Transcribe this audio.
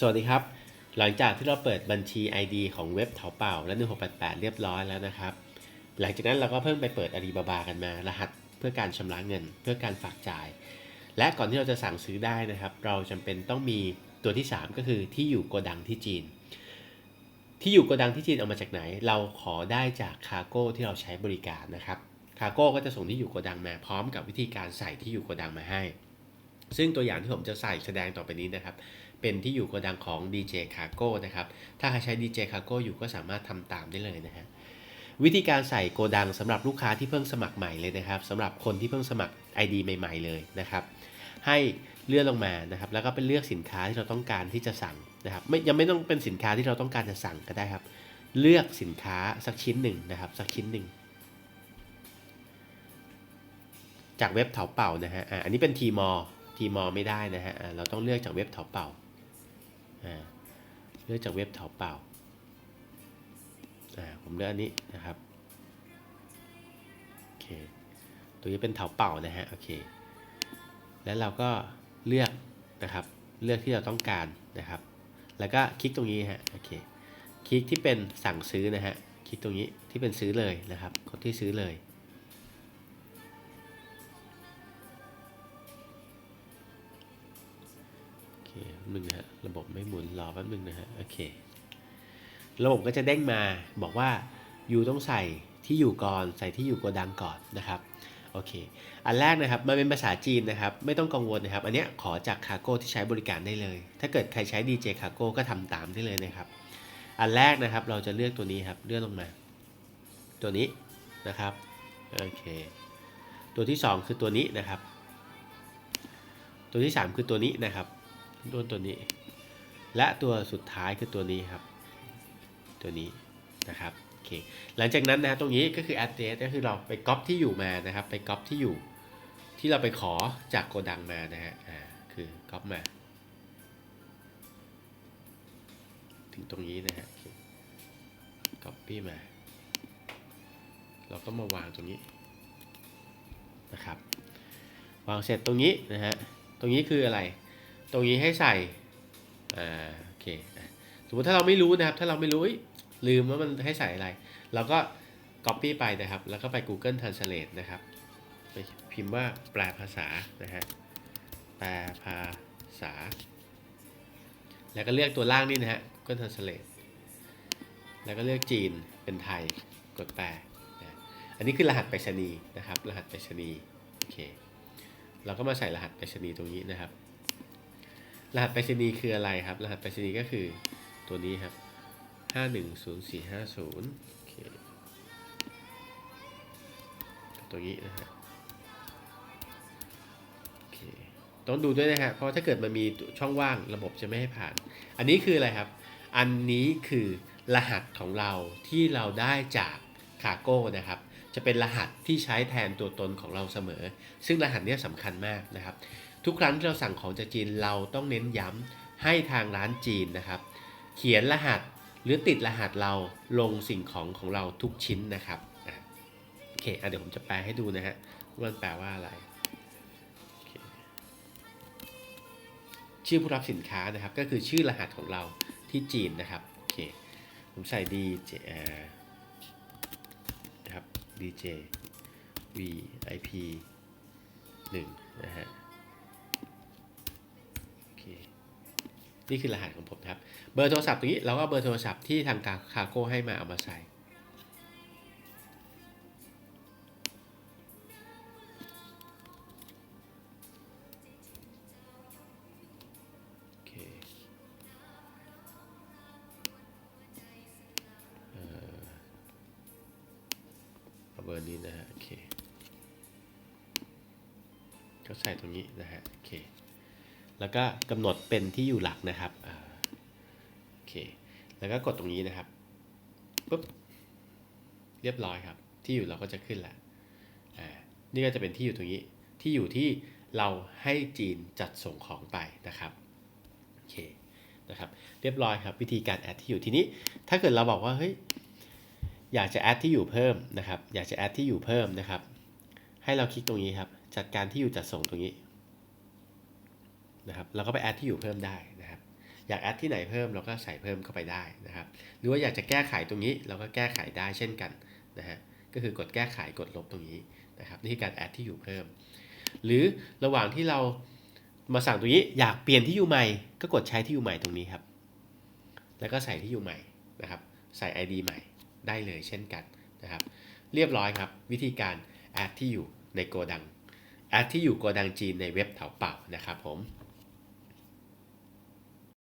สวัสดีครับ หลังจากที่เราเปิดบัญชี ID ของเว็บเถาเป่าและ 1688 เรียบร้อยแล้วนะครับ หลังจากนั้นเราก็เพิ่งไปเปิดอาลีบาบากันมา รหัสเพื่อการชำระเงิน เพื่อการฝากจ่าย และก่อนที่เราจะสั่งซื้อได้นะครับ เราจำเป็นต้องมีตัวที่ 3 ก็คือที่อยู่โกดังที่จีน ที่อยู่โกดังที่จีนเอามาจากไหน เราขอได้จากคาร์โก้ที่เราใช้บริการนะครับคาร์โก้ก็จะส่งที่อยู่โกดังมาพร้อมกับวิธีการใส่ที่อยู่โกดังมาให้ ซึ่งตัวอย่างที่ผมจะใส่แสดงต่อไปนี้นะครับ เป็นที่อยู่โกดังของ DJ Cargo นะครับ ถ้าใครใช้ DJ Cargo อยู่ก็สามารถทำตามได้เลยนะฮะ วิธีการใส่โกดังสำหรับลูกค้าที่เพิ่งสมัครใหม่เลยนะครับสำหรับคนที่เพิ่งสมัคร ID ใหม่ ๆ เลยนะครับ ให้เลื่อนลงมานะครับ แล้วก็เป็นเลือกสินค้าที่เราต้องการที่จะสั่งนะครับ ไม่ยังไม่ต้องเป็นสินค้าที่เราต้องการจะสั่งก็ได้ครับ เลือกสินค้าสักชิ้นหนึ่งนะครับ สักชิ้นหนึ่งจากเว็บเถาเป่านะฮะ อันนี้เป็นทีมอทีมอไม่ได้นะฮะ เราต้องเลือกจากเว็บเถาเป่า เลือกจากเว็บเถาเป่าอ่าผมเลือกอันนี้นะครับโอเคตัวนี้เป็นเถาเป่านะฮะโอเคแล้วเราก็เลือกนะครับเลือกที่เราต้องการนะครับ แล้วก็คลิกตรงนี้ฮะโอเคคลิกที่เป็นสั่งซื้อนะฮะคลิกตรงนี้ที่เป็นซื้อเลยนะครับกดที่ซื้อเลย โอเคแป๊บนึงนะฮะ ระบบไม่หมุนรอแป๊บนึงนะฮะ โอเค ระบบก็จะเด้งมาบอกว่าอยู่ต้องใส่ที่อยู่ก่อน ใส่ที่อยู่โกดังก่อนนะครับ โอเค อันแรกนะครับ มันเป็นภาษาจีนนะครับ ไม่ต้องกังวลนะครับ อันเนี้ยขอจากคาโก้ที่ใช้บริการได้เลย ถ้าเกิดใครใช้ DJ คาโก้ก็ทำตามได้เลยนะครับ อันแรกนะครับ เราจะเลือกตัวนี้ครับ เลื่อนลงมา ตัวนี้นะครับ โอเค ตัวที่ 2 คือตัวนี้นะครับ ตัวที่ 3 คือตัวนี้นะครับ ตัวยตัวนี้ และตัวสุดท้ายคือตัวนี้ครับ ตัวนี้นะครับโอเคหลังจากนั้นนะตรงนี้ก็คือ address ก็คือเราไปก๊อปที่อยู่มานะครับ ไปก๊อปที่อยู่ที่เราไปขอจากโกดังมานะฮะอ่าคือก๊อปมา ถึงตรงนี้นะฮะก๊อปปี้มา เราก็มาวางตรงนี้นะครับ วางเสร็จตรงนี้นะฮะ ตรงนี้คืออะไร ตรงนี้ให้ใส่อ่าโอเคสมมติถ้าเราไม่รู้นะครับ ถ้าเราไม่รู้ลืมว่ามันให้ใส่อะไร เราก็ copy ไปนะครับ แล้วก็ไป Google Translate นะครับไปพิมพ์ว่าแปลภาษานะฮะแปลภาษา แล้วก็เลือกตัวล่างนี่นะฮะ Google Translate แล้วก็เลือกจีนเป็นไทยกดแปลนะอันนี้คือรหัสไปรษณีย์นะครับ รหัสไปรษณีย์โอเคเราก็มาใส่รหัสไปรษณีย์ตรงนี้นะครับ รหัสไปรษณีย์คืออะไรครับ รหัสไปรษณีย์ก็คือตัวนี้ครับ510450โอเคตัวนี้นะฮะโอเคต้องดูด้วยนะฮะเพราะถ้าเกิดมันมีช่องว่างระบบจะไม่ให้ผ่าน อันนี้คืออะไรครับ อันนี้คือรหัสของเราที่เราได้จากคาโก้นะครับ จะเป็นรหัสที่ใช้แทนตัวตนของเราเสมอ ซึ่งรหัสเนี้ยสำคัญมากนะครับ ทุกครั้งที่เราสั่งของจากจีนเราต้องเน้นย้ำให้ทางร้านจีนนะครับ เขียนรหัสหรือติดรหัสเราลงสิ่งของของเราทุกชิ้นนะครับโอเคอเดี๋ยวผมจะแปลให้ดูนะฮะว่ามันแปลว่าอะไรชื่อผู้รับสินค้านะครับ ก็คือชื่อรหัสของเราที่จีนนะครับโอเคผมใส่ DJ DJ VIP 1นะฮะโอเคนี่คือรหัสของผมครับ เบอร์โทรศัพท์ตรงนี้เราก็เบอร์โทรศัพท์ที่ทางการคาโก้ให้มาเอามาใส่ อร์นี้นะฮะโอเคก็ใส่ตรงนี้นะฮะโอเคแล้วก็กำหนดเป็นที่อยู่หลักนะครับโอเคแล้วก็กดตรงนี้นะครับปุ๊บเรียบร้อยครับ ที่อยู่เราก็จะขึ้นแล้วอ่านี่ก็จะเป็นที่อยู่ตรงนี้ที่อยู่ที่เราให้จีนจัดส่งของไปนะครับโอเคนะครับเรียบร้อยครับวิธีการแอดที่อยู่ทีนี้ ถ้าเกิดเราบอกว่าเฮ้ย อยากจะแอดที่อยู่เพิ่มนะครับ อยากจะแอดที่อยู่เพิ่มนะครับ ให้เราคลิกตรงนี้ครับ จัดการที่อยู่จัดส่งตรงนี้นะครับเราก็ไปแอดที่อยู่เพิ่มได้นะครับ อยากแอดที่ไหนเพิ่มเราก็ใส่เพิ่มเข้าไปได้นะครับ หรือว่าอยากจะแก้ไขตรงนี้เราก็แก้ไขได้เช่นกันนะฮะ ก็คือกดแก้ไขกดลบตรงนี้นะครับนี่คือการแอดที่อยู่เพิ่ม หรือระหว่างที่เรามาสั่งตรงนี้อยากเปลี่ยนที่อยู่ใหม่ ก็กดใช้ที่อยู่ใหม่ตรงนี้ครับ แล้วก็ใส่ที่อยู่ใหม่นะครับ ใส่ ID ใหม่ ได้เลยเช่นกันนะครับ เรียบร้อยครับ วิธีการแอดที่อยู่ในโกดังแอดที่อยู่โกดังจีนในเว็บเถาเป่านะครับผม